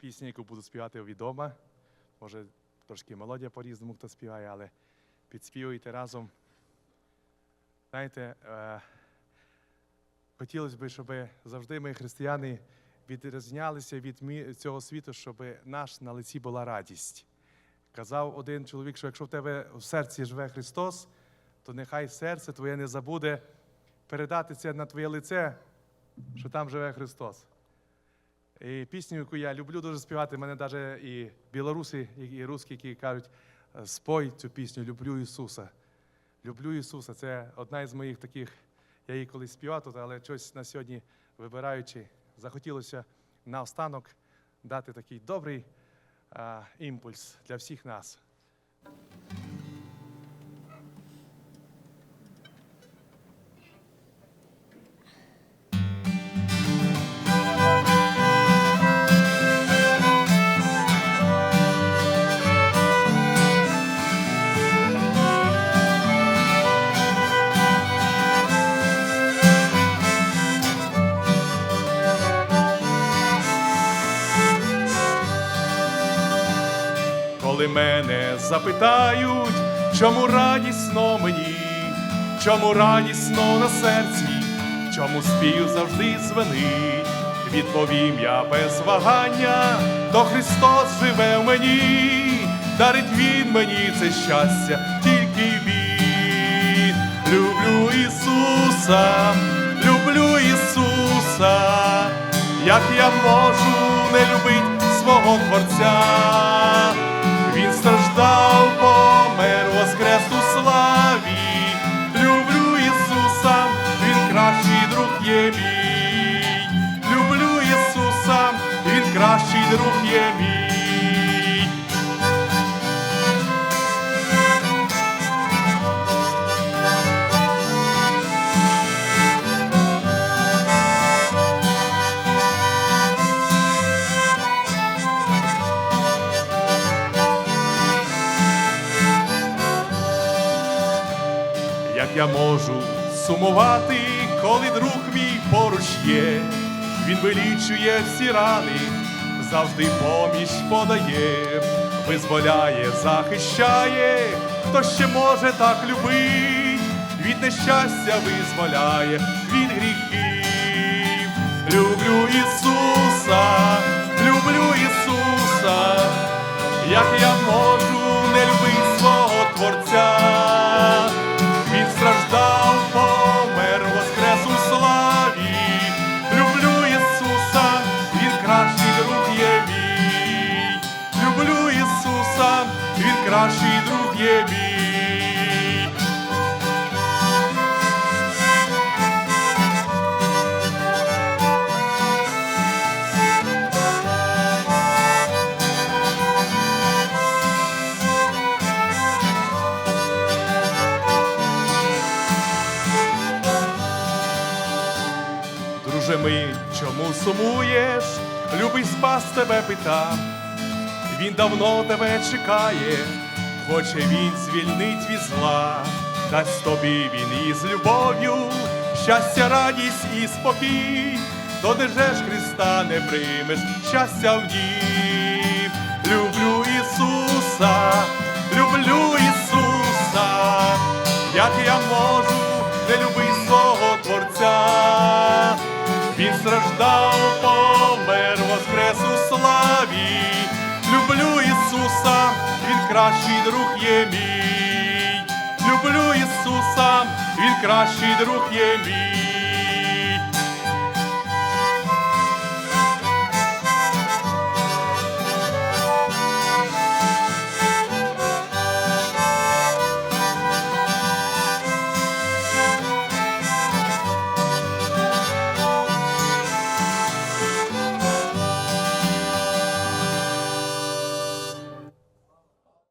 пісня, яку буду співати відома. Може, трошки мелодія по-різному хто співає, але підспівуйте разом. Знаєте, е, хотілося б, щоб завжди ми, християни, відрізнялися від цього світу, щоб наш на лиці була радість. Казав один чоловік, що якщо в тебе в серці живе Христос, то нехай серце твоє не забуде передати це на твоє лице, що там живе Христос. І пісню, яку я люблю дуже співати, мене навіть і білоруси, і русські, які кажуть, «Е, спой цю пісню Люблю Ісуса. Люблю Ісуса. Це одна із моїх таких, я її колись співав тут, але щось на сьогодні вибираючи, захотілося наостанок дати такий добрий а, імпульс для всіх нас. Коли мене запитають, чому радісно мені, чому радісно на серці, чому спів завжди звенить, відповім я без вагання, то Христос живе в мені, дарить Він мені це щастя, тільки Він. Люблю Ісуса, люблю Ісуса, як я можу не любить свого Творця. Він страждав, помер, воскрес у славі. Люблю Ісуса, Він кращий друг є мій. Люблю Ісуса, Він кращий друг є мій. Я можу сумувати, коли друг мій поруч є, він вилічує всі рани, завжди поміч подає, визволяє, захищає, хто ще може так любить, від нещастя визволяє, від гріхів. Люблю Ісуса, люблю Ісуса, як я можу не любить свого Творця. Є. Друже мій, чому сумуєш? Любий спас тебе питав. Він давно тебе чекає, хоче він звільнить від зла, дасть тобі він із любов'ю, щастя, радість і спокій, то де же ж Христа не приймеш, щастя в нім. Люблю Ісуса, люблю Ісуса, як я можу не любити свого Творця. Він страждав, кращий друг є мій. Люблю Ісуса, Він кращий друг є мій.